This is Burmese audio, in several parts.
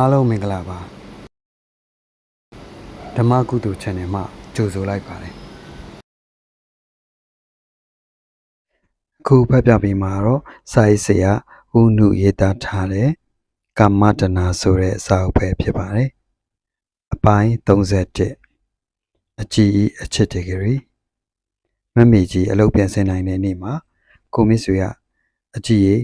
အားလုံးမင်္ဂလာပါဓမ္မကုသိုလ် channel မှာကြိုဆိုလိုက်ပါတယ်အခုဖတ်ပြပေးမှာတော့စာရေးဆရာဦးနုရေးသားထားတဲ့ကာမတနာဆိုတဲ့စာအုပ်ပဲဖြစ်ပါတယ်အပိုင်း31အကြည်ဤအချစ်တကရီမမေကြီးအလုပ်ပြန်ဆင်းနိုင်တဲ့နေ့မှာကိုမစ်ဆွေကအကြည်ရီ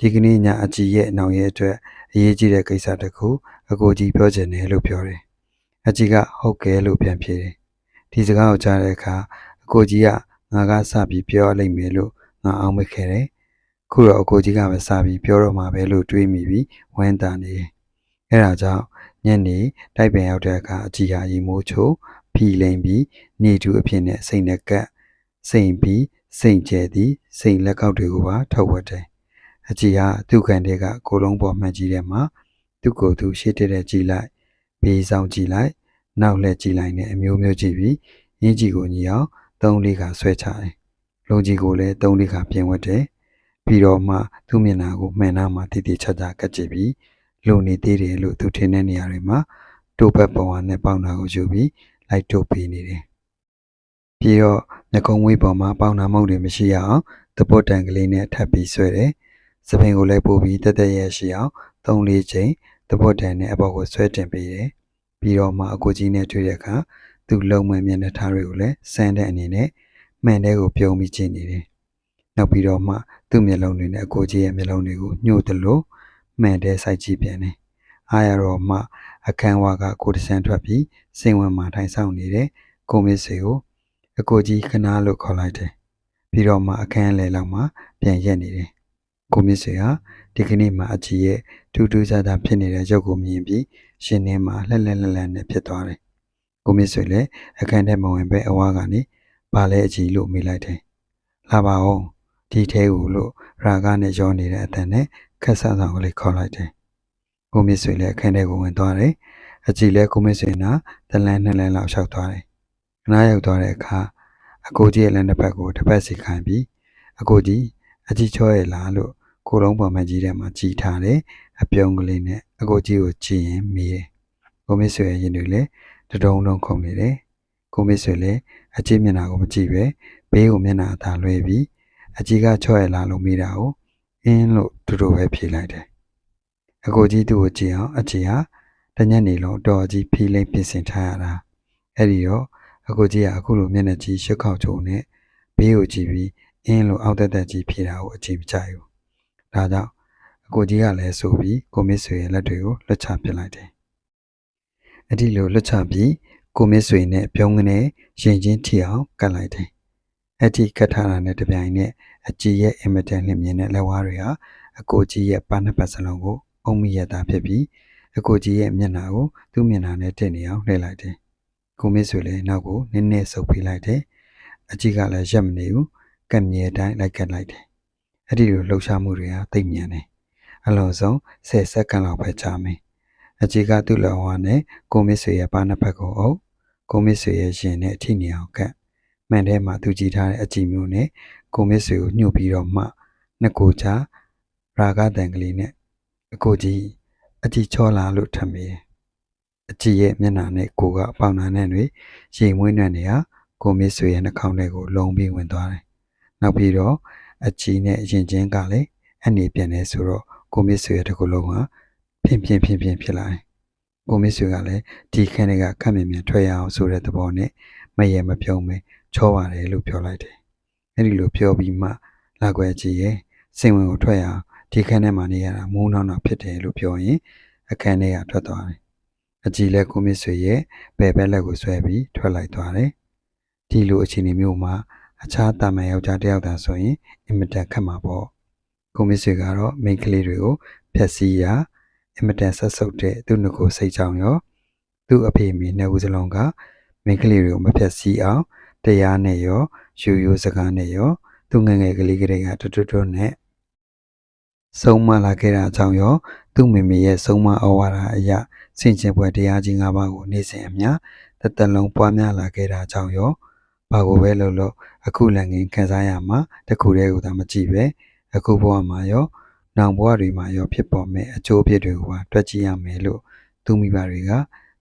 ဒီကနေ့ညအကြည်ရဲ့အနောင်ရဲ့အတွက် အရေးကြီးတဲ့ကိစ္စတစ်ခုအကိုကြီးပြောချင်တယ်လို့ပြောတယ်။အကြီးကဟုတ်ကဲလို့ပြန်ဖြေတယ်။ဒီစကားကိုကြားတဲ့အခါအကိုကြီးကငါကစပြီးပြောလိုက်မယ်လို့ငါအောင်းမခဲ့တယ်။ခုတော့အကိုကြီးကပဲစပြီးပြောတော့မှာပဲလို့တွေးမိပြီးဝမ်းသာနေတယ်။အဲဒါကြောင့်ညနေတိုက်ပင်ရောက်တဲ့အခါအကြီးဟာရီမိုးချိုဖီလိန်ပြီးနေတူအဖြစ်နဲ့စိတ်နဲ့ကပ်စိန်ပြီးစိန်ကျဲသည်စိန်လက်ကောက်တွေကိုပါထုတ်ဝတ်တယ်။ အကြီးဟာသူ့ခံတဲ့ကကိုလုံးပေါ်မှန်ကြီးထဲမှာသူ့ကိုယ်သူရှေ့တက်တဲ့ကြည်လိုက်ဘေးဆောင်ကြည်လိုက်နောက်လက်ကြည်လိုက်နဲ့အမျိုးမျိုးကြည့်ပြီးရင်းကြီးကိုညီအောင်သုံးလေးခါဆွဲချတယ်။လုံကြီးကိုလည်းသုံးလေးခါပြင်ဝတ်တယ်။ပြီးတော့မှသူ့မျက်နှာကိုမှန်နှာမှာတိတိကျကျကတ်ကြည့်ပြီးလုံနေသေးတယ်လို့သူထင်တဲ့နေရာတွေမှာတိုးပတ်ပုံဝါနဲ့ပေါင်တာကိုယူပြီးလိုက်တိုးပေးနေတယ်။ပြီးတော့မျက်ကုံးဝေးပေါ်မှာပေါင်နာမုတ်တွေမရှိရအောင်သပွတ်တန်ကလေးနဲ့ထပ်ပြီးဆွဲတယ်။ စပင်ကိုလည်းပို့ပြီးတက်တက်ရဲရှိအောင်သုံးလေးချိန်သပွတ်တန်နဲ့အပေါ်ကိုဆွဲတင်ပေးတယ်။ပြီးတော့မှအကိုကြီးနဲ့တွေ့တဲ့အခါသူ့လုံမဲ့မျက်နှာထားတွေကိုလည်းစမ်းတဲ့အနေနဲ့မှန်တဲ့ကိုပြုံးပြီးကြည့်နေတယ်။နောက်ပြီးတော့မှသူ့မျက်လုံးတွေနဲ့အကိုကြီးရဲ့မျက်လုံးတွေကိုညှို့တယ်လို့မှန်တဲ့စိုက်ကြည့်ပြန်တယ်။အားရတော့မှအခန်းဝါကကိုတဆန်ထွက်ပြီးစိန်ဝင်မှာထိုင်ဆောင်နေတဲ့ကိုမစ်စေကိုအကိုကြီးခနာလို့ခေါ်လိုက်တယ်။ပြီးတော့မှအခန်းလေလောက်မှာပြန်ရက်နေတယ်။ ကိုမစ်စေဟာဒီကနေ့မှအကြီးရဲ့ထူးထူးခြားခြားဖြစ်နေတဲ့ရုပ်ကိုမြင်ပြီးရှင်နေမှာလှက်လှက်လှက်လှက်နဲ့ဖြစ်သွားတယ်။ကိုမစ်စေလည်းအခန်းထဲမဝင်ပဲအဝါကနေဘာလဲအကြီးလို့မေးလိုက်တယ်။လာပါဦးဒီထဲကိုလို့ရာဂနဲ့ရောနေတဲ့အတန်နဲ့ခက်ဆာဆောင်ကလေးခေါ်လိုက်တယ်။ကိုမစ်စေလည်းအခန်းထဲကိုဝင်သွားတယ်။အကြီးလည်းကိုမစ်စေနာတလန်းနှစ်လန်းလောက်လျှောက်သွားတယ်။ခဏရောက်သွားတဲ့အခါအကိုကြီးရဲ့လက်နှစ်ဖက်ကိုတစ်ဖက်စီခိုင်းပြီးအကိုကြီး အကြီးချောရဲ့လားလို့ကိုလုံးပေါ်မကြီးထဲမှာကြီးထားတယ်အပြုံးကလေးနဲ့အကိုကြီးကိုကြည့်ရင်မေးတယ်။ကိုမစ်ဆွေရဲ့ရင်တွေလည်းတဒုံဒုံခုန်နေတယ်။ကိုမစ်ဆွေလည်းအကြီးမျက်နှာကိုမကြည့်ပဲဘေးကိုမျက်နှာအသာလွှဲပြီးအကြီးကချောရဲ့လားလို့မေးတာကိုအင်းလို့တူတူပဲဖြေလိုက်တယ်။အကိုကြီးသူ့ကိုကြည့်အောင်အကြီးဟာတညက်နေလုံးတော်ကြီးဖီးလိမ့်ပြင်ဆင်ထားရတာ။အဲ့ဒီတော့အကိုကြီးကအခုလိုမျက်နှာကြီးရှစ်ခေါက်ချုံနဲ့ဘေးကိုကြည့်ပြီး အင်းလို့အောက်တက်တက်ကြီးဖြေတာကိုအချိန်မကြိုက်ဘူး။ဒါကြောင့်အကိုကြီးကလည်းဆိုပြီးကိုမစ်ဆွေရဲ့လက်တွေကိုလွတ်ချပစ်လိုက်တယ်။အဲ့ဒီလိုလွတ်ချပြီးကိုမစ်ဆွေနဲ့ပြုံးကနေရင်ချင်းထီအောင်ကတ်လိုက်တယ်။အဲ့ဒီကတ်ထားတာနဲ့တပြိုင်နက်အကြီးရဲ့အင်မတန်လျင်မြင်တဲ့လက်ဝါးတွေဟာအကိုကြီးရဲ့ပါနှစ်ပတ်စလုံးကိုအုံမိရတာဖြစ်ပြီးအကိုကြီးရဲ့မျက်နှာကိုသူ့မျက်နှာနဲ့တင်နေအောင်လှည့်လိုက်တယ်။ကိုမစ်ဆွေလည်းနောက်ကိုနည်းနည်းဆုပ်ပေးလိုက်တယ်။အကြီးကလည်းရက်မနေဘူး ကံမြေတိုင်းလိုက်ကတ်လိုက်တယ်။အဲ့ဒီလိုလှုပ်ရှားမှုတွေဟာသိပ်မြန်တယ်။အလုံးစုံ10စက္ကန့်လောက်ပဲကြာမယ်။အကြီးကသူ့လက်ဝါးနဲ့ကိုမစ်ဆွေရဲ့ပါနှစ်ဖက်ကိုအုပ်ကိုမစ်ဆွေရဲ့ရင်နဲ့အထိနေအောင်ကတ်မှန်ထဲမှာသူကြည်ထားတဲ့အကြည့်မျိုးနဲ့ကိုမစ်ဆွေကိုညှို့ပြီးတော့မှနှစ်ကိုချရာဂတန်ကလေးနဲ့အကိုကြီးအကြည့်ချောလာလို့ထပ်မိတယ်။အကြည့်ရဲ့မျက်နှာနဲ့ကိုကအပေါင်နာနဲ့တွေရေမွေးနှံ့နေဟာကိုမစ်ဆွေရဲ့နှာခေါင်းထဲကိုလုံပြီးဝင်သွားတယ်။ နောက်ပြီးတော့အကြည့်နဲ့ရင်ချင်းကလည်းအနေပြန်နေဆိုတော့ကိုမစ်ဆွေရဲ့တစ်ခုလုံးဟာဖြင်းဖြင်းဖြင်းဖြင်းဖြစ်လာတယ်။ကိုမစ်ဆွေကလည်းဒီခန်းတွေကခက်မြင်မြင်ထွက်ရအောင်ဆိုတဲ့သဘောနဲ့မရေမပြုံးပဲချောပါတယ်လို့ပြောလိုက်တယ်။အဲ့ဒီလိုပြောပြီးမှလာွယ်ကြည့်ရဲ့စင်ဝင်ကိုထွက်ရအောင်ဒီခန်းထဲမှာနေရတာမိုးနှောင်းတော့ဖြစ်တယ်လို့ပြောရင်အခန်းထဲကထွက်သွားတယ်။အကြည်လဲကိုမစ်ဆွေရဲ့ဘယ်ဘက်လက်ကိုဆွဲပြီးထွက်လိုက်သွားတယ်။ဒီလိုအခြေအနေမျိုးမှာ အခြားတာမန်ယောက်ျားတစ်ယောက်သာဆိုရင်အင်မတန်ခက်မှာပေါ့။ကိုမစ်ဆွေကတော့မိန်းကလေးတွေကိုဖျက်ဆီးရာအင်မတန်ဆက်ဆုပ်တဲ့သူ့ငကိုစိတ်ကြောင့်ရောသူ့အဖေမိနှစ်ဦးစလုံးကမိန်းကလေးတွေကိုမဖျက်ဆီးအောင်တရားနဲ့ရောယူယူစကားနဲ့ရောသူငယ်ငယ်ကလေးကလေးကတွတ်တွတ်တွတ်နဲ့ဆုံးမလာခဲ့တာကြောင့်ရောသူ့မိမိရဲ့ဆုံးမဩဝါဒအရာဆင်ခြင်ပွဲတရားကြီး၅ပါးကိုနေ့စဉ်အမျှတစ်သက်လုံးပွားများလာခဲ့တာကြောင့်ရော ဘာကိုပဲလုပ်လို့အခုလည်းငင်ခံစားရမှာတခုတည်းကိုသာမကြည့်ပဲအခုဘဝမှာရောနောင်ဘဝတွေမှာရောဖြစ်ပေါ်မဲ့အကျိုးအပြစ်တွေကိုပါတွက်ကြည့်ရမယ်လို့သူမိဘတွေက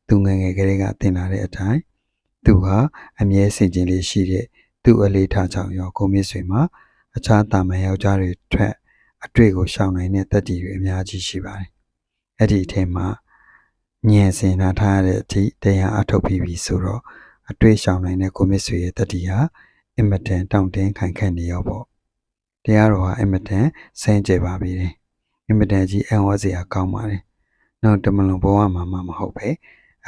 သူငယ်ငယ်ကလေးကသင်လာတဲ့အတိုင်းသူဟာအမြဲစင်ကျင်လေးရှိတဲ့သူ့အလေးထားကြောင့်ရောကိုမြင့်ဆွေမှာအခြားတာမန်ယောက်ျားတွေထွက်အတွေ့ကိုရှောင်နိုင်တဲ့တက်တီတွေအများကြီးရှိပါတယ်။အဲ့ဒီအထက်မှာညင်စင်နာထားရတဲ့အထိတရားအထုတ်ပြီးပြီဆိုတော့ အတွေ့ရှောင်နိုင်တဲ့ကိုမြင့်ဆွေရဲ့တက်တီဟာအင်မတန်တောင့်တင်းခိုင်ခန့်နေရောပေါ့။တရားတော်ဟာအင်မတန်စင်ကြယ်ပါပြီတယ်။အင်မတန်ကြီးအံ့ဩစရာကောင်းပါတယ်။နောက်တမလွန်ဘဝမှာမှမဟုတ်ပဲ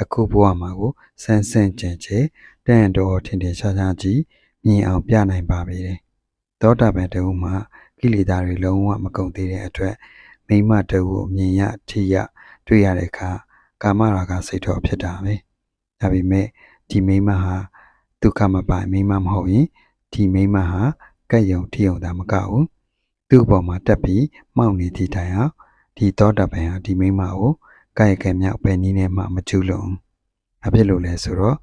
အခုဘဝမှာကိုဆန်းဆန်းကျင်ကျင်တန်တော်ထင်ထင်ရှားရှားကြီးမြင်အောင်ပြနိုင်ပါပြီတယ်။သောတာပန်တဦးမှာကိလေသာတွေလုံးဝမကုန်သေးတဲ့အတွက်မိမတဦးကိုမြင်ရထိရတွေ့ရတဲ့အခါကာမရာဂစိတ်တော်ဖြစ်တာပဲ။ဒါပေမဲ့ ဒီမိမဟာဒုက္ခမပိုင်မိမမဟုတ်ရင်ဒီမိမဟာကက်ယုံထီယုံတာမကဘူး။သူ့ဘော်မှာတက်ပြီးမှောက်နေသည့်တိုင်အောင်ဒီသောတာပန်ဟာဒီမိမကိုကာယကံမြောက်ပဲနည်းနဲ့မှမကျူးလွန်။အဖြစ်လို့လဲဆိုတော့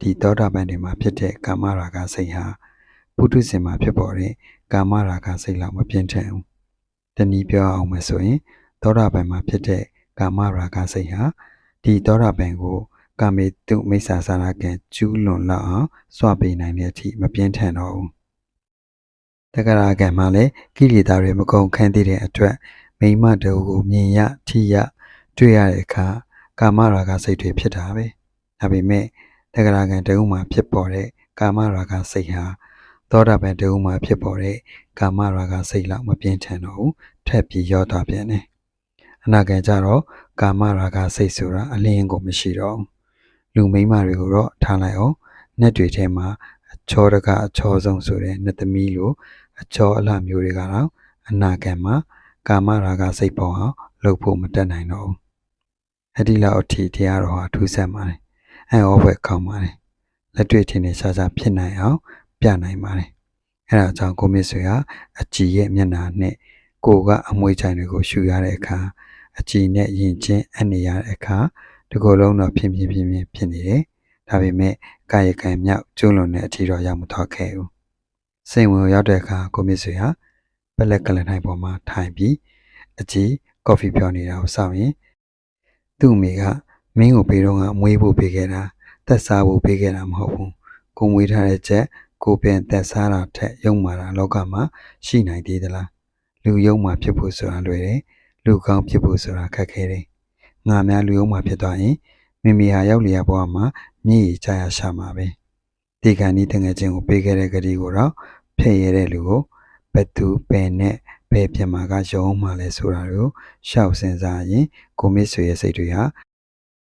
ဒီသောတာပန်တွေမှာဖြစ်တဲ့ကာမရာဂစိတ်ဟာပုထုဇဉ်မှာဖြစ်ပေါ်တဲ့ကာမရာဂစိတ်လောက်မပြင်းထန်ဘူး။တနည်းပြောအောင်မဆိုရင်သောတာပန်မှာဖြစ်တဲ့ကာမရာဂစိတ်ဟာဒီသောတာပန်ကို ကာမေတုမိစ္ဆာစာရကံကျူးလွန်လောက်အောင်စွာပေးနိုင်တဲ့အထိမပြင်းထန်တော့ဘူး။တက္ကရာကံမှာလည်းကိလေသာတွေမကုန်ခန်းသေးတဲ့အတွက်မိမတအုပ်ကိုမြင်ရထိရတွေ့ရတဲ့အခါကာမရာဂစိတ်တွေဖြစ်တာပဲ။ဒါပေမဲ့တက္ကရာကံတအုပ်မှာဖြစ်ပေါ်တဲ့ကာမရာဂစိတ်ဟာသောတာပန်တအုပ်မှာဖြစ်ပေါ်တဲ့ကာမရာဂစိတ်လောက်မပြင်းထန်တော့ဘူးထက်ပြီးရောသွားပြန်တယ်။အနာကံကြတော့ကာမရာဂစိတ်ဆိုတာအလင်းကိုမရှိတော့ဘူး။ လူမိန်းမတွေကိုတော့ထားလိုက်အောင်နှက်တွေထဲမှာအချောတကအချောဆုံးဆိုတဲ့နှက်သမီးလိုအချောအလှမျိုးတွေကတော့အနာကံမှာကာမရာဂစိတ်ပေါ်အောင်လုပ်ဖို့မတက်နိုင်တော့ဘူး။အဲ့ဒီလောက်အထိတရားတော်ဟာထူးဆန်းပါတယ်။အဲဩဘွယ်ကောင်းပါတယ်။လက်တွေ့ထင်ထင်ရှားရှားဖြစ်နိုင်အောင်ပြနိုင်ပါတယ်။အဲဒါကြောင့်ကိုမြင့်ဆွေဟာအကြည်ရဲ့မျက်နှာနဲ့ကိုကအမွှေးချိုင်တွေကိုရှူရတဲ့အခါအကြည်နဲ့ယဉ်ချင်းအနေရတဲ့အခါ ဒီကိုယ်လုံးတော့ဖြင်းဖြင်းဖြင်းဖြင်းဖြစ်နေတယ်။ဒါပေမဲ့ကာယကံမြောက်ကျုံးလွန်တဲ့အထီတော့ရောက်မသွားခဲ့ဘူး။စိတ်ဝင်ရောက်တဲ့အခါကိုမြင့်ဆွေဟာပလက်ကလန်တိုင်းပေါ်မှာထိုင်ပြီးအကြည်ကော်ဖီဖြောနေတာကိုစောင့်ရင်သူ့အမေကမင်းကိုဘေးတော့ကအမွေးဖို့ပေးခဲ့တာသက်စားဖို့ပေးခဲ့တာမဟုတ်ဘူး။ကိုမွေးထားတဲ့ချက်ကိုပြန်သက်စားတာထက်ယုံမာတာလောကမှာရှိနိုင်သေးသလား။လူယုံမာဖြစ်ဖို့ဆိုတာလွယ်တယ်။လူကောင်းဖြစ်ဖို့ဆိုတာခက်ခဲတယ်။ ငါများလူယုံမာဖြစ်သွားရင်မိမိဟာရောက်လျက်ဘဝမှာမြည်ရကြရရှာမှာပဲ။ဒီကံဒီတငယ်ချင်းကိုပေးခဲ့တဲ့ကတိကိုတော့ဖျက်ရတဲ့လူကိုဘယ်သူပင်နဲ့ဘယ်ပြင်မှာကယုံမှလဲဆိုတာကိုရှောက်စင်စားရင်ကိုမစ်ဆွေရဲ့စိတ်တွေဟာ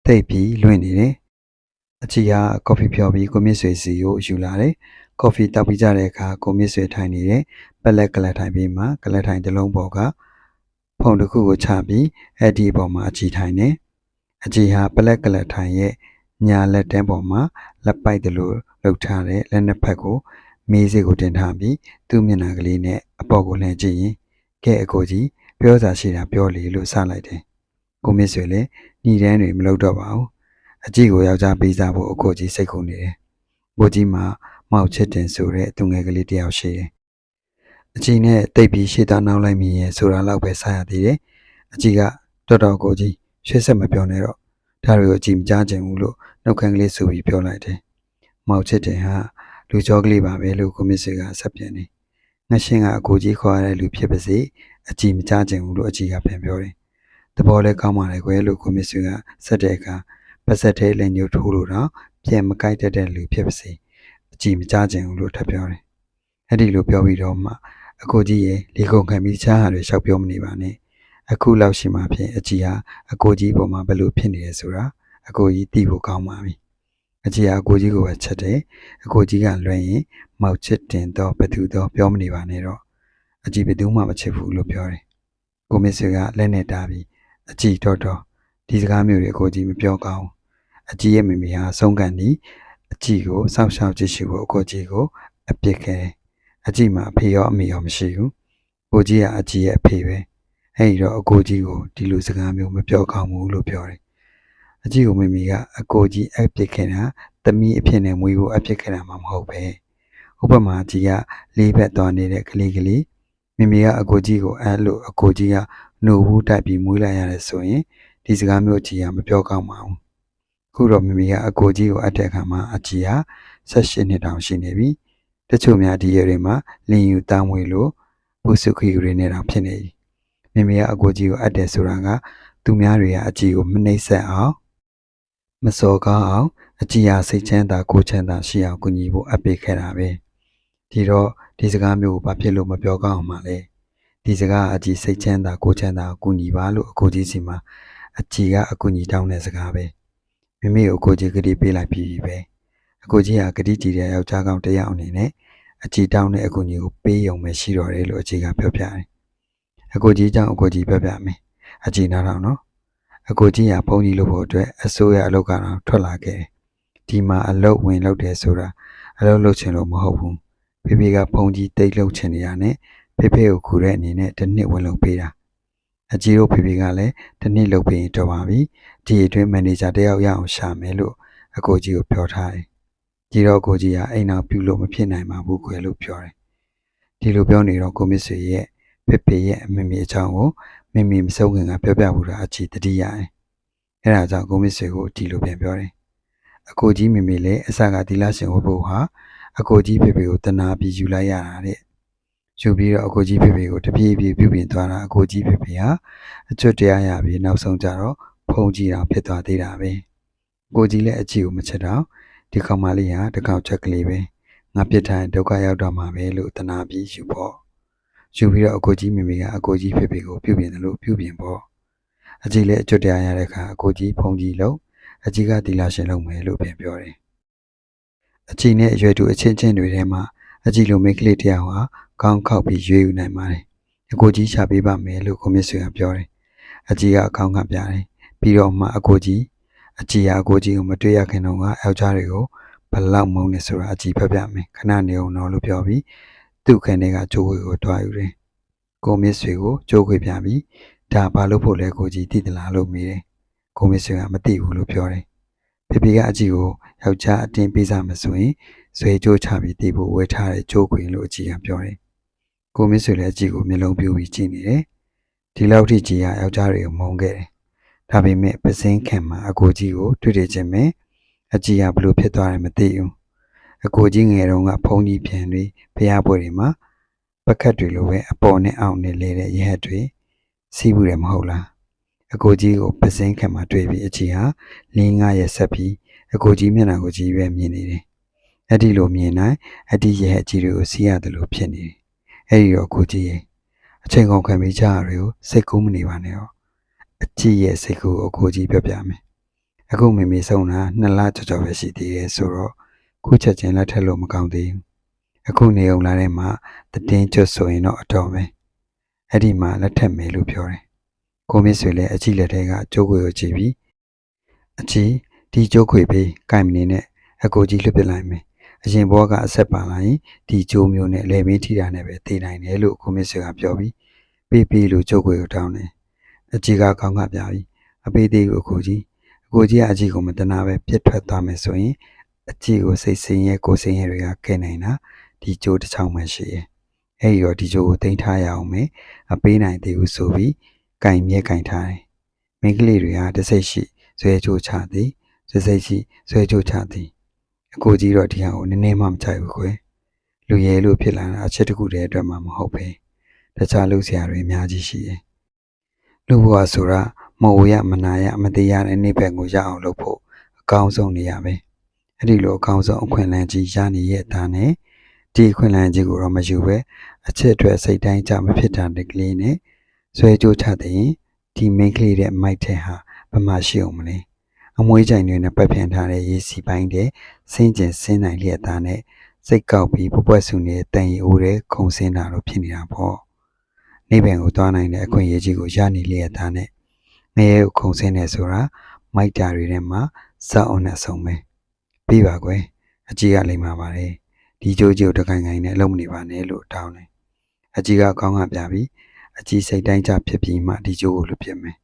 တိတ်ပြီးလွင့်နေတယ်။အချီဟာကော်ဖီဖြော်ပြီးကိုမစ်ဆွေစီကိုယူလာတယ်။ကော်ဖီတောက်ပြီးကြတဲ့အခါကိုမစ်ဆွေထိုင်နေတယ်။ပလက်ကလတ်ထိုင်ပြီးမှကလတ်ထိုင်တစ်လုံးပေါ်က ဖုန်တစ်ခုကိုချပြီးအဲ့ဒီပေါ်မှာအချီထိုင်နေ။အချီဟာပလက်ကလတ်ထိုင်ရဲ့ညာလက်တန်းပေါ်မှာလက်ပိုက်တယ်လို့လှုပ်ထားတဲ့လက်နှစ်ဖက်ကိုမေးစေကိုတင်ထားပြီးသူ့မျက်နှာကလေးနဲ့အပေါ်ကိုလှည့်ကြည့်ရင်ကဲအကိုကြီးပြောစာရှိတာပြောလေလို့စလိုက်တယ်။ကိုမစ်ဆွေလည်းညီတန်းတွေမလုပ်တော့ပါဘူး။အကြည့်ကိုယောက်ျားပေးစားဖို့အကိုကြီးစိတ်ခုန်နေတယ်။ကိုကြီးမှာမောက်ချစ်တင်ဆိုတဲ့သူငယ်ကလေးတယောက်ရှိတယ်။ အကြည့်နဲ့တိတ်ပြီးရှေ့သားနောက်လိုက်မိရဲ့ဆိုတာတော့ပဲစားရသေးတယ်။အကြည့်ကတော်တော်ကိုကြီးရှေ့ဆက်မပြောနဲ့တော့ဒါတွေကိုအကြည့်မကြားချင်ဘူးလို့နှုတ်ခမ်းကလေးဆိုပြီးပြောလိုက်တယ်။မောက်ချစ်တင်ဟာလူကြောကလေးပါပဲလို့ကိုမစ်ဆွေကဆက်ပြန်နေ။ငါရှင်ကအကိုကြီးခေါ်ရတဲ့လူဖြစ်ပါစေအကြည့်မကြားချင်ဘူးလို့အကြည့်ကပြန်ပြောတယ်။တဘောလဲကောင်းပါလေကွယ်လို့ကိုမစ်ဆွေကဆက်တဲ့အခါပတ်ဆက်သေးလက်ညှိုးထိုးလို့တော့ပြန်မကိုက်တတ်တဲ့လူဖြစ်ပါစေအကြည့်မကြားချင်ဘူးလို့ထပ်ပြောတယ်။အဲ့ဒီလိုပြောပြီးတော့မှ အကိုကြီးရဲ့လေကုန်ခံပြီးချားဟာတွေရှောက်ပြောမနေပါနဲ့။အခုလောက်ရှိမှဖြင့်အကြည့်ဟာအကိုကြီးပေါ်မှာဘယ်လိုဖြစ်နေလဲဆိုတာအကိုကြီးသိဖို့ကောင်းပါပြီ။အကြည့်ဟာအကိုကြီးကိုပဲချက်တယ်။အကိုကြီးကလွှဲရင်မောက်ချစ်တင်တော့ဘသူတော့ပြောမနေပါနဲ့တော့အကြည့်ဘယ်သူမှမချစ်ဘူးလို့ပြောတယ်။ကိုမစ်ဆွေကလက်နဲ့တားပြီးအကြည့်တော့တော့ဒီစကားမျိုးတွေအကိုကြီးမပြောကောင်းဘူး။အကြည့်ရဲ့မိမိဟာဆုံးကန်ဒီအကြည့်ကိုစောင့်ရှောက်ကြည့်ရှုဖို့အကိုကြီးကိုအပြစ်ခဲ့တယ်။ အကြည့်မှာအဖေရောအမေရောမရှိဘူး။ကိုကြီးကအကြည့်ရဲ့အဖေပဲ။အဲဒီတော့အကိုကြီးကိုဒီလိုစကားမျိုးမပြောကောင်းဘူးလို့ပြောတယ်။အကြည့်ကိုမိမိကအကိုကြီးအပြစ်ခဲ့တာသမီးအဖြစ်နဲ့မွေးဖို့အပြစ်ခဲ့တာမှမဟုတ်ပဲ။ဥပမာကြီးကလေးဘက်သွားနေတဲ့ကလေးကလေးမိမိကအကိုကြီးကိုအဲ့လိုအကိုကြီးကနှုတ်ဘူးတိုက်ပြီးမွေးလိုက်ရတယ်ဆိုရင်ဒီစကားမျိုးကြီးကမပြောကောင်းပါဘူးခုတော့မိမိကအကိုကြီးကိုအပ်တဲ့အခါမှာအကြီးဟာ18နှစ်တောင်ရှိနေပြီ တချို့များဒီရက်တွေမှာလင်ယူတန်းဝေလို့ဘုစုခီရီနဲ့တောင်ဖြစ်နေပြီမိမိကအကိုကြီးကိုအပ်တယ်ဆိုတာကသူများတွေကအကြီးကိုမနှိမ့်ဆက်အောင်မစော်ကားအောင်အကြီးဟာစိတ်ချမ်းသာကိုယ်ချမ်းသာရှိအောင်ကူညီဖို့အပ်ပေးခဲ့တာပဲဒီတော့ဒီစကားမျိုးကိုဘာဖြစ်လို့မပြောကောင်းအောင်မလဲဒီစကားအကြည့်စိတ်ချမ်းသာကိုယ်ချမ်းသာကိုကူညီပါလို့အကိုကြီးစီမှာအကြည်ကအကူညီတောင်းတဲ့စကားပဲမိမိကိုအကိုကြီးကတိပေးလိုက်ပြီးပဲ အကိုကြီးကကတိကြည်တဲ့ယောက်ျားကောင်းတစ်ယောက်အနေနဲ့အကြည်တောင်းတဲ့အကူညီကိုပေးရုံပဲရှိတော့တယ်လို့အကြည်ကပြောပြတယ်အကိုကြီးကြောင့်အကိုကြီးပြောပြမယ်အကြည်နားတော့နော်အကိုကြီးကဘုန်းကြီးလို့ဖို့အတွက်အစိုးရအလုပ်ကတော့ထွက်လာခဲ့တယ်ဒီမှာအလုပ်ဝင်လုပ်တယ်ဆိုတာအလုပ်လုပ်ချင်လို့မဟုတ်ဘူးဖေဖေကဘုန်းကြီးတိတ်လုပ်ချင်နေရတဲ့ဖေဖေကိုခူတဲ့အနေနဲ့တစ်နှစ်ဝင်လုပ်ပေးတာအကြီးတို့ဖေဖေကလည်းတစ်နှစ်လုပ်ပေးရင်တော့ပါပြီဒီအတွင်းမန်နေဂျာတယောက်ရအောင်ရှာမယ်လို့အကိုကြီးကိုပြောထားတယ် ကြီးတော့ကိုကြီးကအိမ်အောင်ပြုလို့မဖြစ်နိုင်ပါဘူးခွဲလို့ပြောတယ်ဒီလိုပြောနေတော့ကိုမစ်ဆွေရဲ့ဖေဖေရဲ့အမေမေအကြောင်းကိုမိမိမဆုံးခင်ကပြောပြဘူးတာအချီတတိရတယ်အဲဒါကြောင့်ကိုမစ်ဆွေကိုဒီလိုပြန်ပြောတယ်အကိုကြီးမိမိလည်းအစကဒီလာရှင်ဝတ်ဖို့ဟာအကိုကြီးဖေဖေကိုတနာပြီးယူလိုက်ရတာတဲ့ယူပြီးတော့အကိုကြီးဖေဖေကိုတပြေးပြေးပြုပြင်သွားတာအကိုကြီးဖေဖေဟာအချွတ်တရားရပြီးနောက်ဆုံးကြတော့ဖုံကြီးတာဖြစ်သွားသေးတာပဲအကိုကြီးလည်းအချီကိုမချက်တော့ ဒီကောင်မလေးဟာတကောက်ချက်ကလေးပဲငါပြစ်ထိုင်ဒုက္ခရောက်တော့မှာပဲလို့တနာပြီးယူဖို့ယူပြီးတော့အကိုကြီးမိမိကအကိုကြီးဖေဖေကိုပြုပြင်တယ်လို့ပြုပြင်ဖို့အကြီးလည်းအချွတ်တရားရတဲ့အခါအကိုကြီးဖုံကြီးလို့အကြီးကဒီလာရှင်လုပ်မယ်လို့ပြန်ပြောတယ်အကြီးနဲ့အရွယ်တူအချင်းချင်းတွေထဲမှာအကြီးလိုမိန်းကလေးတစ်ယောက်ဟာကောင်းခောက်ပြီးရွေးယူနိုင်ပါတယ်။အကိုကြီးရှာပေးပါမယ်လို့ကိုမြင့်ဆွေကပြောတယ်။အကြီးကအကောင်းကပြတယ်။ပြီးတော့မှအကိုကြီး အကြီးကအကိုကြီးကိုမတွေ့ရခင်တော့ကယောက်ျားတွေကိုဘလောက်မုန်းနေဆိုတာအကြီးဖတ်ပြမယ်။ခဏနေအောင်တော့လို့ပြောပြီးသူ့ခန်းထဲကကြိုးခွေကိုတွားယူတယ်။ကိုမြင့်ဆွေကိုကြိုးခွေပြပြီးဒါဘာလို့ဖို့လဲကိုကြီးသိသလားလို့မေးတယ်။ကိုမြင့်ဆွေကမသိဘူးလို့ပြောတယ်။ဖေဖေကအကြီးကိုယောက်ျားအတင်းပေးစားမဆိုရင်ဇွေကြိုးချပြီးတီးဖို့ဝယ်ထားတဲ့ကြိုးခွေလို့အကြီးကပြောတယ်။ကိုမင်းဆွေလည်းအကြီးကိုမျက်လုံးပြူပြီးကြည့်နေတယ်။ဒီလောက်ထိကြီးကယောက်ျားတွေကိုမုန်းခဲ့တယ်။ ဒါပေမဲ့ပစင်းခံမှာအကိုကြီးကိုတွေ့တွေ့ချင်းပဲအကြီးကဘလို့ဖြစ်သွားတယ်မသိဘူး။အကိုကြီးငယ်တုန်းကဖုန်းကြီးပြန်ပြီးဖျားပွဲတွေမှာပကတ်တွေလိုပဲအပေါ်နဲ့အောက်နဲ့လဲတဲ့ရဟတ်တွေစီးဘူးတယ်မဟုတ်လား။အကိုကြီးကိုပစင်းခံမှာတွေ့ပြီးအကြီးဟာလင်းငါရဲ့ဆက်ပြီးအကိုကြီးမျက်နှာကိုကြီးပဲမြင်နေတယ်။အဲ့ဒီလိုမြင်နိုင်အဲ့ဒီရဲ့အကြီးတွေကိုစီးရတယ်လို့ဖြစ်နေတယ်။အဲ့ဒီတော့ကိုကြီးရဲ့အချိန်ကုန်ခံပြီးကြရတွေကိုစိတ်ကူးမနေပါနဲ့တော့။ အကြီးရဲ့စိတ်ကူးကိုကိုကြီးပြောပြမယ်။အခုမိမိဆုံးတာနှစ်လကျော်ကျော်ပဲရှိသေးတယ်ဆိုတော့ခုချက်ချင်းလက်ထက်လို့မကောင်းသေးဘူး။အခုနေုံလာတဲ့မှာတည်င်းကျွတ်ဆိုရင်တော့အတော်ပဲ။အဲ့ဒီမှာလက်ထက်မယ်လို့ပြောတယ်။ကိုမင်းဆွေလည်းအကြီးလက်ထဲကကျိုးခွေကိုကြည့်ပြီးအကြီးဒီကျိုးခွေပေးကင်မနေနဲ့အကိုကြီးလွတ်ပြလိုက်မယ်အရင်ဘောကအဆက်ပါလာရင်ဒီကျိုးမျိုးနဲ့လေမင်းထိတာနဲ့ပဲတည်နိုင်တယ်လို့ကိုမစ်ဆွေကပြောပြီးပေးပေးလို့ကျုပ်ခွေကိုတောင်းတယ် အကြီးကကောင်းကပြပြီးအပေးသေးကိုအကိုကြီးအကိုကြီးကအကြီးကိုမတနာပဲပြစ်ထွက်သွားမယ်ဆိုရင်အကြီးကိုစိတ်ဆင်းရဲကိုယ်ဆင်းရဲတွေကကဲနိုင်တာဒီကျိုးတစ်ချောင်းမှရှိရဲ့အဲ့ဒီတော့ဒီကျိုးကိုတင်ထားရအောင်မယ်အပေးနိုင်သေးဘူးဆိုပြီးကင်မြဲကင်ထားတယ်မိန်းကလေးတွေကတစ်စိတ်ရှိဇွဲချိုးချသည်ဇွဲစိတ်ရှိဇွဲချိုးချသည်အကိုကြီးတော့ဒီဟာကိုနည်းနည်းမှမကြိုက်ဘူးခွေလူရဲလို့ဖြစ်လာတာအချက်တစ်ခုတည်းအတွက်မှမဟုတ်ပဲတခြားလူစရာတွေအများကြီးရှိတယ် လူဘဝဆိုတာမဝရမနာရမတရားတဲ့နေ့ဘက်ကိုရအောင်လုပ်ဖို့အကောင်းဆုံးနေရပဲအဲ့ဒီလိုအကောင်းဆုံးအခွင့်အလမ်းကြီးရနေရဲ့အသားနဲ့ဒီအခွင့်အလမ်းကြီးကိုတော့မယူပဲအချက်အတွက်စိတ်တိုင်းကြမဖြစ်တာတကလေးနဲ့ဆွဲကြိုးချတဲ့ရင်ဒီမိန်းကလေးတဲ့မိုက်တဲ့ဟာဘယ်မှရှိအောင်မလဲအမွေးကြိုင်တွေနဲ့ပတ်ဖြန်ထားတဲ့ရေစီပိုင်းတဲ့ဆင်းကျင်ဆင်းနိုင်လျက်သားနဲ့စိတ်ကောက်ပြီးပပွက်ဆူနေတဲ့တန်ရီအိုးတဲ့ခုံဆင်းတာတော့ဖြစ်နေတာပေါ့ နေပင်ကိုသွားနိုင်တဲ့အခွင့်အရေးကြီးကိုရနေလျက်သားနဲ့ငရဲကိုခုံဆင်းနေဆိုတာမိုက်တာတွေထဲမှာဇက်အောင်နဲ့ဆုံးပဲပြီးပါကွယ်အကြီးကလိမ္မာပါတယ်ဒီကြိုးကြီးကိုတခိုင်ခိုင်နဲ့အလုံးမနေပါနဲ့လို့တောင်းတယ်အကြီးကကောင်းကပြပြီးအကြီးစိတ်တိုင်းကြဖြစ်ပြီးမှဒီကြိုးကိုလွတ်ပြမယ်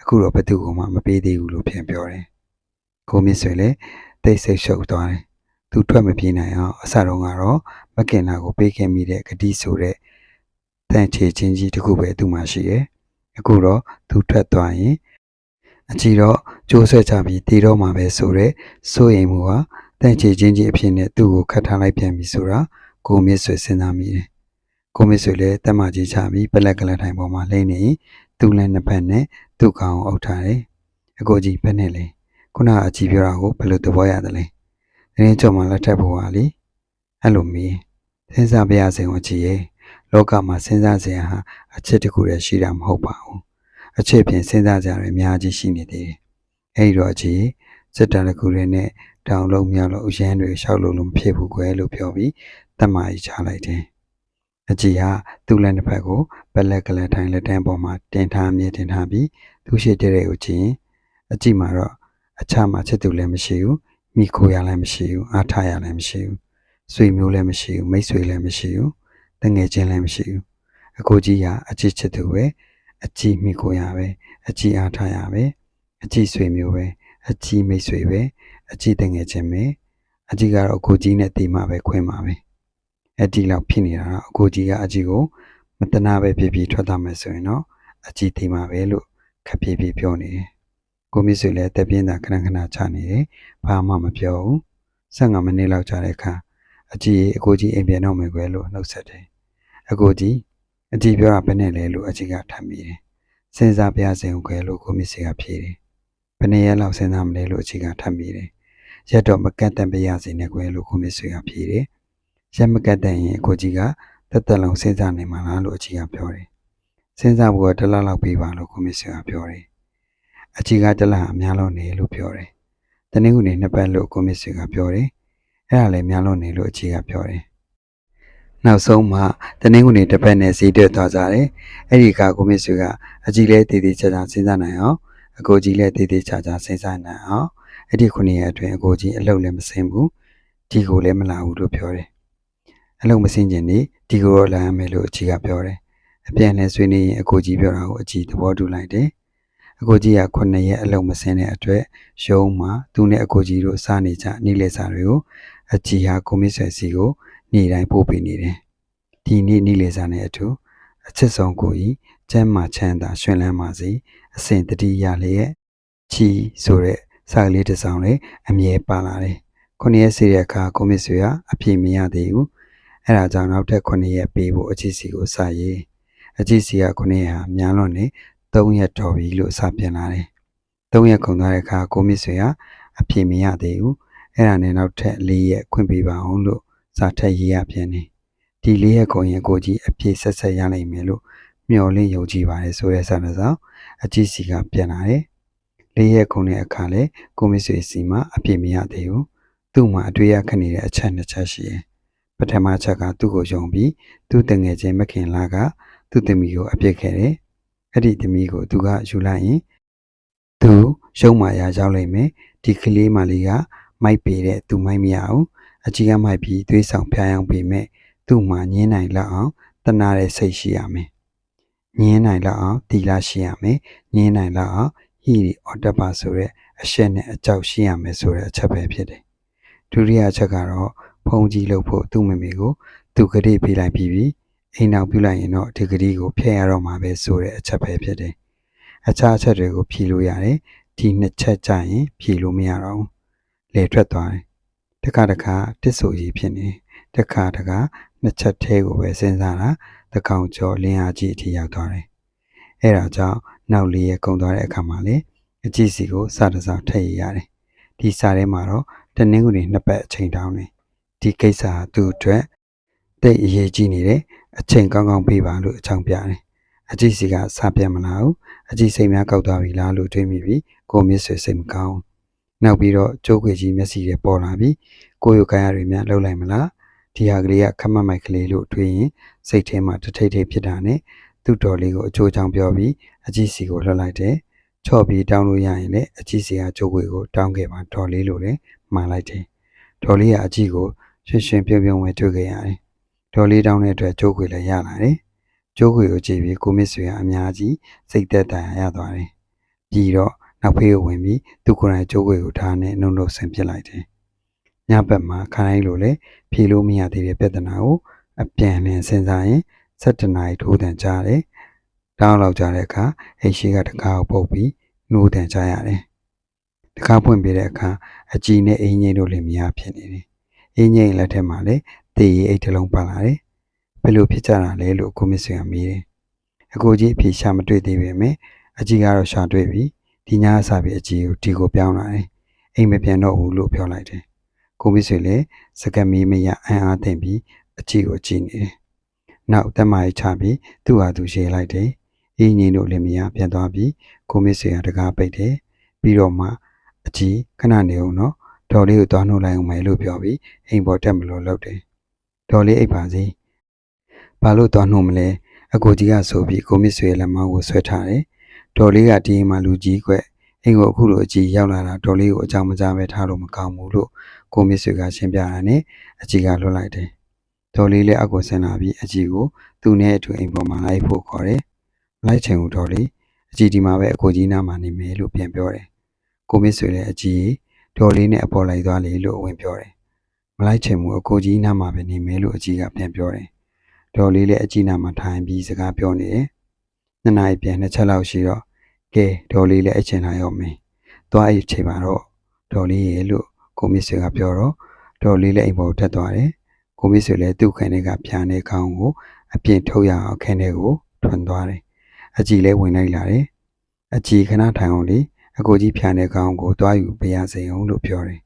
အခုတော့ဘသူ့ကမှမပေးသေးဘူးလို့ပြန်ပြောတယ်ကိုမစ်ဆွေလည်းတိတ်ဆိတ်ရှုပ်သွားတယ်သူထွက်မပြေးနိုင်အောင်အစတုန်းကတော့မကင်လာကိုပေးခဲ့မိတဲ့ဂတိဆိုတဲ့ တန်ချေချင်းကြီးတစ်ခုပဲသူ့မှာရှိရဲ့အခုတော့သူထွက်သွားရင်အကြည့်တော့ကျိုးဆွဲချပြီးတည်တော့မှာပဲဆိုတော့စိုးရိမ်မှုဟာတန့်ချေချင်းချင်းအဖြစ်နဲ့သူ့ကိုခတ်ထားလိုက်ပြန်ပြီဆိုတာကိုမြင့်ဆွေစဉ်းစားမိတယ်ကိုမြင့်ဆွေလည်းတက်မကြီးချပြီးပလက်ကလက်ထိုင်ပေါ်မှာလှိမ့်နေရင်သူ့လည်းနှစ်ဖက်နဲ့သူ့ကောင်အုပ်ထားတယ်အကိုကြီးဘယ်နဲ့လဲခုနကအကြည့်ပြောတာကိုဘယ်လိုသဘောရတယ်လဲတရင်ချုံမှာလက်ထပ်ဖို့ဟာလေအဲ့လိုမင်းစဉ်းစားပြရစေကိုကြည့်ရဲ့ လောကမှာစဉ်းစားစရာဟာအချစ်တစ်ခုတည်းရှိတာမဟုတ်ပါဘူးအချစ်ဖြင့်စဉ်းစားကြရအများကြီးရှိနေသေးတယ်အဲ့ဒီတော့အကြည့်စစ်တမ်းတစ်ခုတည်းနဲ့တောင်လုံးမြောက်လုံးအရန်တွေရှောက်လို့လို့မဖြစ်ဘူးကွယ်လို့ပြောပြီးတတ်မာကြီးချလိုက်တယ်အကြည့်ဟာသူ့လက်နှစ်ဖက်ကိုပလက်ကလက်ထိုင်လက်တန်းပေါ်မှာတင်ထားမြင်တင်ထားပြီးသူရှိတဲ့တွေကိုကြည့်ရင်အကြည့်မှာတော့အခြားမှာချစ်သူလည်းမရှိဘူးမိခိုရလည်းမရှိဘူးအားထားရလည်းမရှိဘူးဆွေမျိုးလည်းမရှိဘူးမိတ်ဆွေလည်းမရှိဘူး တငယ်ချင်းလည်းမရှိဘူးအကိုကြီးကအချစ်ချစ်သူပဲအကြည့်မိခိုရပဲအကြည့်အားထားရပဲအကြည့်ဆွေမျိုးပဲအကြည့်မိတ်ဆွေပဲအကြည့်တငယ်ချင်းပဲအကြည့်ကတော့အကိုကြီးနဲ့တီမှပဲခွင့်ပါပဲအဲ့ဒီလောက်ဖြစ်နေတာတော့အကိုကြီးကအကြည့်ကိုမတနာပဲဖြစ်ဖြစ်ထွက်သွားမယ်ဆိုရင်တော့အကြည့်တီမှပဲလို့ခပ်ပြေးပြေးပြောနေတယ်ကိုမြင့်ဆွေလည်းတက်ပြင်းတာခဏခဏချနေတယ်ဘာမှမပြောဘူး15မိနစ်လောက်ကြာတဲ့အခါ အကြည့်အကိုကြီးအိမ်ပြန်တော့မယ်ကွယ်လို့နှုတ်ဆက်တယ်အကိုကြီးအကြည့်ပြောတာဘယ်နဲ့လဲလို့အကြည့်ကထပ်မိတယ်စဉ်းစားပြစေအောင်ကွယ်လို့ကိုမြင့်ဆွေကဖြေတယ်ဘယ်နှစ်ရက်လောက်စဉ်းစားမလဲလို့အကြည့်ကထပ်မိတယ်ရက်တော့မကတ်တန်ပြရစေနဲ့ကွယ်လို့ကိုမြင့်ဆွေကဖြေတယ်ရက်မကတ်တန်ရင်အကိုကြီးကတက်တက်လုံးစဉ်းစားနေမှာလားလို့အကြည့်ကပြောတယ်စဉ်းစားဖို့ကတစ်လလောက်ပြီးပါလို့ကိုမြင့်ဆွေကပြောတယ်အကြည့်ကတစ်လအများလုံးနေလို့ပြောတယ်တနင်္ဂနွေနှစ်ပတ်လို့ကိုမြင့်ဆွေကပြောတယ် အဲ့ဒါလည်းများလုံးနေလို့အကြည့်ကပြောတယ်နောက်ဆုံးမှတနင်္ဂနွေတစ်ပတ်နဲ့ဈေးတက်သွားကြတယ်အဲ့ဒီကကိုမြင့်ဆွေကအကြည့်လဲတည်တည်ချာချာစဉ်းစားနိုင်အောင်အကိုကြီးလည်းတည်တည်ချာချာစဉ်းစားနိုင်အောင်အဲ့ဒီခုနှစ်ရက်အတွင်းအကိုကြီးအလုပ်လည်းမဆင်းဘူးဒီကိုလည်းမလာဘူးလို့ပြောတယ်အလုပ်မဆင်းခြင်းနေဒီကိုတော့လာရမယ်လို့အကြီးကပြောတယ်အပြန်လဲဆွေးနေရင်အကိုကြီးပြောတာကိုအကြီးသဘောတူလိုက်တယ်အကိုကြီးကခုနှစ်ရက်အလုပ်မဆင်းတဲ့အတွက်ရုံးမှာသူနဲ့အကိုကြီးတို့စားနေကြနေလေစာတွေကို အကြီးဟာကိုမစ်ဆွေစီကိုနေတိုင်းပို့ပေးနေတယ်ဒီနေ့နေလေစာနဲ့အတူအချစ်ဆုံးကိုကြီးကျမ်းမာချမ်းသာရှင်လန်းပါစေအစဉ်တတိယလျက်ချီဆိုတဲ့စာကလေးတစ်စောင်လေးအမြဲပါလာတယ်။ခုနှစ်ရက်စီတဲ့အခါကိုမစ်ဆွေကအပြေမရသေးဘူး။အဲဒါကြောင့်နောက်ထပ်ခုနှစ်ရက်ပေးဖို့အချစ်စီကိုစာရေး။အချစ်စီကခုနှစ်ရက်ဟာများလွန်နေ3ရက်တော်ပြီလို့စာပြန်လာတယ်။3ရက်ကုန်သွားတဲ့အခါကိုမစ်ဆွေကအပြေမရသေးဘူး။ အဲဒါနဲ့နောက်ထပ်4ရက်ခွင့်ပေးပါအောင်လို့စာထက်ရေးရပြန်တယ်။ဒီ4ရက်ကုန်ရင်ကိုကြီးအပြေဆက်ဆက်ရနိုင်မယ်လို့မျှော်လင့်ယုံကြည်ပါတယ်ဆိုတဲ့စာတစ်စောင်အကြည့်စီကပြန်လာတယ်။လေးရက်ခုနှစ်အခါလဲကိုမစ်ဆွေစီမှာအပြည့်မရသေးဘူး။သူ့မှာအတွေ့ရခက်နေတဲ့အချက်နှစ်ချက်ရှိတယ်။ပထမချက်ကသူ့ကိုယုံပြီးသူ့တငယ်ချင်းမခင်လာကသူ့သမီးကိုအပြစ်ခဲ့တယ်။အဲ့ဒီသမီးကိုသူကယူလိုက်ရင်သူရုံမာရရောက်လိမ့်မယ်။ဒီကလေးမလေးက မိုက်ပေတဲ့သူမိုက်မရအောင်အကြီးကမိုက်ပြီးသွေးဆောင်ဖျားယောင်းပေမဲ့သူ့မှာညင်းနိုင်လောက်အောင်တနာတဲ့စိတ်ရှိရမယ်။ညင်းနိုင်လောက်အောင်တီလာရှိရမယ်ညင်းနိုင်လောက်အောင်ဟီရီအော်တပါဆိုတဲ့အရှက်နဲ့အကြောက်ရှိရမယ်ဆိုတဲ့အချက်ပဲဖြစ်တယ်ဒုတိယအချက်ကတော့ဖုံကြီးလို့ဖို့သူ့မမေကိုသူကတိပေးလိုက်ပြီးပြီးအိမ်နောက်ပြုလိုက်ရင်တော့ဒီကတိကိုဖျက်ရတော့မှာပဲဆိုတဲ့အချက်ပဲဖြစ်တယ်အခြားအချက်တွေကိုဖြေလို့ရတယ်ဒီနှစ်ချက်ကြရင်ဖြေလို့မရတော့ဘူး လေထွက်သွားတယ်တခါတခါတစ်ဆိုကြီးဖြစ်နေတခါတခါနှစ်ချက်သေးကိုပဲစဉ်းစားတာတကောင်ကျော်လင်းအားကြီးအထိရောက်သွားတယ်။အဲဒါကြောင့်နောက်လေးရကုံသွားတဲ့အခါမှာလေအကြည့်စီကိုစတစားထည့်ရရတယ်။ဒီစာထဲမှာတော့တနင်္ဂနွေနှစ်ပတ်အချိန်တောင်းတယ်။ဒီကိစ္စဟာသူ့အတွက်တိတ်အရေးကြီးနေတယ်။အချိန်ကောင်းကောင်းပေးပါလို့အကြောင်းပြတယ်။အကြည့်စီကစာပြတ်မလားဘူး။အကြည့်စိတ်များကောက်သွားပြီလားလို့တွေးမိပြီးကိုမြစ်ဆွေစိတ်မကောင်း။ နောက်ပြီးတော့ကျိုးခွေကြီးမျက်စိတွေပေါ်လာပြီးကိုယ်ရုပ်ခိုင်းရတွေများလှုပ်လိုက်မလား။ဒီဟာကလေးကခမတ်မိုက်ကလေးလို့တွေးရင်စိတ်ထဲမှာတထိတ်ထိတ်ဖြစ်တာနဲ့သူ့တော်လေးကိုအချိုးချောင်းပြောပြီးအကြည့်စီကိုလှည့်လိုက်တယ်။ချော့ပြီးတောင်းလို့ရရင်လည်းအကြည့်စီကကျိုးခွေကိုတောင်းခဲ့ပါတော်လေးလို့လည်းမှားလိုက်တယ်။တော်လေးကအကြည့်ကိုရွှင်ရွှင်ပြုံပြုံပဲတွေ့ခဲ့ရတယ်။တော်လေးတောင်းတဲ့အတွက်ကျိုးခွေလည်းရလာတယ်။ကျိုးခွေကိုကြည့်ပြီးကိုမစ်ဆွေကအများကြီးစိတ်သက်သာရသွားတယ်။ပြီးတော့ နောက်ဖေးကိုဝင်ပြီးသူကိုယ်တိုင်ကျိုးခွေကိုဓာတ်နဲ့နှုတ်နှုတ်ဆင်ပစ်လိုက်တယ်။ညဘက်မှာခိုင်းလို့လေဖြေလို့မရသေးတဲ့ပြဿနာကိုအပြန်အလှန်စဉ်းစားရင်7နာရီထိုးတန်ကြားတယ်တောင်းလောက်ကြတဲ့အခါအိမ်ရှိကတကားကိုပုတ်ပြီးနှိုးတန်ကြရတယ်တကားဖွင့်ပြတဲ့အခါအကြည်နဲ့အင်းကြီးတို့လည်းမရဖြစ်နေတယ်အင်းကြီးလက်ထက်မှာလည်းတေးရီအိတ်တစ်လုံးပါလာတယ်ဘယ်လိုဖြစ်ကြတာလဲလို့ကိုမစ်ဆွေကမေးတယ်အကိုကြီးအဖြေရှာမတွေ့သေးပေမဲ့အကြည်ကတော့ရှာတွေ့ပြီ ဒီညအစားပြီးအကြည်ကိုဒီကိုပြောင်းလာတယ်အိမ်မပြန်တော့ဘူးလို့ပြောလိုက်တယ်ကိုမစ်ဆွေလည်းစကတ်မီမရအံ့အားသင့်ပြီးအကြည်ကိုကြည့်နေတယ်နောက်တက်မကြီးချပြီးသူ့ဟာသူရေးလိုက်တယ်အင်းကြီးတို့လည်းမရပြန်သွားပြီးကိုမစ်ဆွေကတကားပိတ်တယ်ပြီးတော့မှအကြည်ခဏနေအောင်နော်ဒေါ်လေးကိုသွားနှုတ်လိုက်အောင်မယ်လို့ပြောပြီးအိမ်ပေါ်တက်မလို့လုပ်တယ်ဒေါ်လေးအိပ်ပါစေဘာလို့သွားနှုတ်မလဲအကိုကြီးကဆိုပြီးကိုမစ်ဆွေရဲ့လက်မောင်းကိုဆွဲထားတယ် ဒေါ်လေးကဒီအိမ်မှာလူကြီးကွအိမ်ကိုအခုလိုအကြီးရောက်လာတာဒေါ်လေးကိုအကြောင်းမကြားပဲထားလို့မကောင်းဘူးလို့ကိုမစ်ဆွေကရှင်းပြတာနဲ့အကြီးကလွတ်လိုက်တယ်ဒေါ်လေးလည်းအကိုဆင်းလာပြီးအကြီးကိုသူ့နဲ့အတူအိမ်ပေါ်မှာလိုက်ဖို့ခေါ်တယ်လိုက်ချင်ဦးဒေါ်လေးအကြီးဒီမှာပဲအကိုကြီးနားမှာနေမယ်လို့ပြန်ပြောတယ်ကိုမစ်ဆွေလည်းအကြီးဒေါ်လေးနဲ့အပေါ်လိုက်သွားလေလို့ဝင်ပြောတယ်မလိုက်ချင်ဘူးအကိုကြီးနားမှာပဲနေမယ်လို့အကြီးကပြန်ပြောတယ်ဒေါ်လေးလည်းအကြီးနားမှာထိုင်ပြီးစကားပြောနေတယ်နှစ်နာရီပြန်နှစ်ချက်လောက်ရှိတော့ ကဲဒေါ်လေးလည်းအချင်လာရောမင်းသွားအိတ်ချိန်ပါတော့ဒေါ်လေးရေလို့ကိုမစ်ဆွေကပြောတော့ဒေါ်လေးလည်းအိမ်ပေါ်တက်သွားတယ်ကိုမစ်ဆွေလည်းသူ့ခန်းထဲကဖြာနေခေါင်းကိုအပြင်ထုတ်ရအောင်ခန်းထဲကိုထွန်သွားတယ်အကြည်လည်းဝင်လိုက်လာတယ်အကြည်ခဏထိုင်အောင်လေအကိုကြီးဖြာနေခေါင်းကိုတွားယူပေးရစေအောင်လို့ပြောတယ်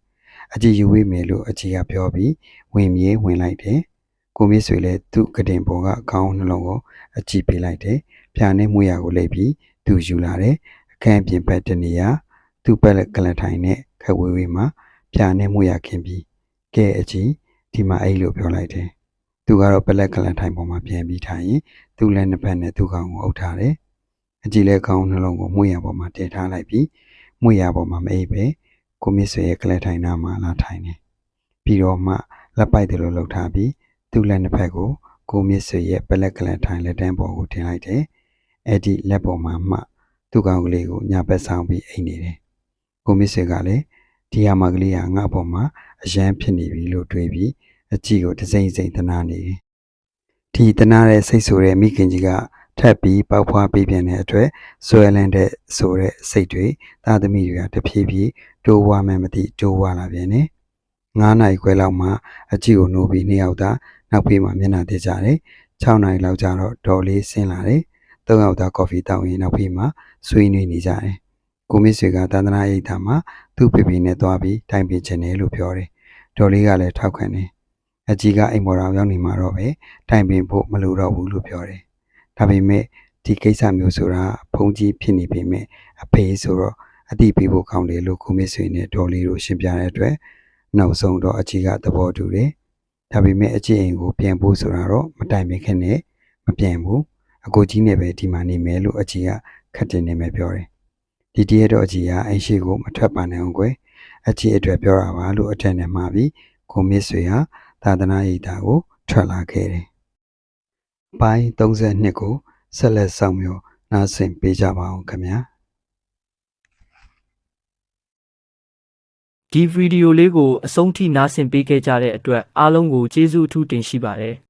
အကြည်ယူဝေးမယ်လို့အကြည်ကပြောပြီးဝင်မြေးဝင်လိုက်တယ်ကိုမစ်ဆွေလည်းသူ့ကတင်ပေါ်ကခေါင်းနှလုံးကိုအကြည်ပေးလိုက်တယ်ဖြာနေမှုရကိုလိပ်ပြီး သူယူလာတယ်အခန်းပြင်ဘက်တနေရာသူ့ပက်လက်ကလထိုင်နဲ့ခက်ဝေးဝေးမှာဖြာနေမှုရခင်ပြီးကဲအကြီးဒီမှာအဲ့လိုပြောလိုက်တယ်သူကတော့ပက်လက်ကလထိုင်ပေါ်မှာပြန်ပြီးထိုင်ရင်သူ့လက်နှစ်ဖက်နဲ့သူ့ခေါင်းကိုအုပ်ထားတယ်အကြီးလည်းခေါင်းနှလုံးကိုမှုရပေါ်မှာတည်ထားလိုက်ပြီးမှုရပေါ်မှာမအိပ်ပဲကိုမစ်ဆွေရဲ့ကလထိုင်နာမှာလာထိုင်တယ်ပြီးတော့မှလက်ပိုက်တယ်လို့လှုပ်ထားပြီးသူ့လက်နှစ်ဖက်ကိုကိုမစ်ဆွေရဲ့ပက်လက်ကလထိုင်လက်တန်းပေါ်ကိုတင်လိုက်တယ် အဲ့ဒီလက်ပေါ်မှာမှသူ့ကောင်ကလေးကိုညာဘက်ဆောင်ပြီးအိမ်နေတယ်။ကိုမစ်ဆွေကလည်းဒီဟာမကလေးကငါ့အပေါ်မှာအယမ်းဖြစ်နေပြီလို့တွေးပြီးအကြည့်ကိုတစိမ့်စိမ့်တနာနေတယ်။ဒီတနာတဲ့စိတ်ဆိုတဲ့မိခင်ကြီးကထပ်ပြီးပေါက်ဖွားပေးပြန်တဲ့အတွက်ဆွဲလန်းတဲ့ဆိုတဲ့စိတ်တွေသားသမီးတွေကတဖြည်းဖြည်းတိုးဝါမှန်းမသိတိုးဝါလာပြန်တယ်။9နာရီခွဲလောက်မှအကြည့်ကိုနှိုးပြီးနှစ်ယောက်သားနောက်ဖေးမှာမျက်နှာတည်ကြတယ်။6နာရီလောက်ကျတော့ဒေါ်လေးဆင်းလာတယ်။ သုံးယောက်သားကော်ဖီတောင်းရင်နောက်ဖေးမှာဆွေးနွေးနေကြတယ်။ကိုမစ်ဆွေကတန္တနာရိတ်တာမှာသူ့ဖေဖေနဲ့သွားပြီးတိုင်ပင်ချင်တယ်လို့ပြောတယ်။ဒေါ်လေးကလည်းထောက်ခံတယ်။အကြီးကအိမ်ပေါ်တော်ရောက်နေမှာတော့ပဲတိုင်ပင်ဖို့မလိုတော့ဘူးလို့ပြောတယ်။ဒါပေမဲ့ဒီကိစ္စမျိုးဆိုတာဖုန်ကြီးဖြစ်နေပေမဲ့အဖေဆိုတော့အတိပေးဖို့ကောင်းတယ်လို့ကိုမစ်ဆွေနဲ့ဒေါ်လေးတို့ရှင်းပြတဲ့အတွက်နောက်ဆုံးတော့အကြီးကသဘောတူတယ်။ဒါပေမဲ့အကြီးအိမ်ကိုပြန်ဖို့ဆိုတာတော့မတိုင်ပင်ခင်နဲ့မပြန်ဘူး။ အကိုကြီးနဲ့ပဲဒီမှာနေမယ်လို့အကြီးကခက်တင်နေမယ်ပြောတယ်။ဒီတရက်တော့အကြီးကအိမ်ရှိကိုမထွက်ပါနဲ့အောင်ကွယ်။အကြီးအတွက်ပြောတာပါလို့အထက်နဲ့မှာပြီးကိုမစ်ဆွေဟာသာသနာ့ရည်တာကိုထွက်လာခဲ့တယ်။ပိုင်း32ကိုဆက်လက်ဆောင်မျိုးနားဆင်ပေးကြပါအောင်ခင်ဗျာဒီဗီဒီယိုလေးကိုအဆုံးထိနားဆင်ပေးခဲ့ကြတဲ့အတွက်အားလုံးကိုကျေးဇူးအထူးတင်ရှိပါတယ်။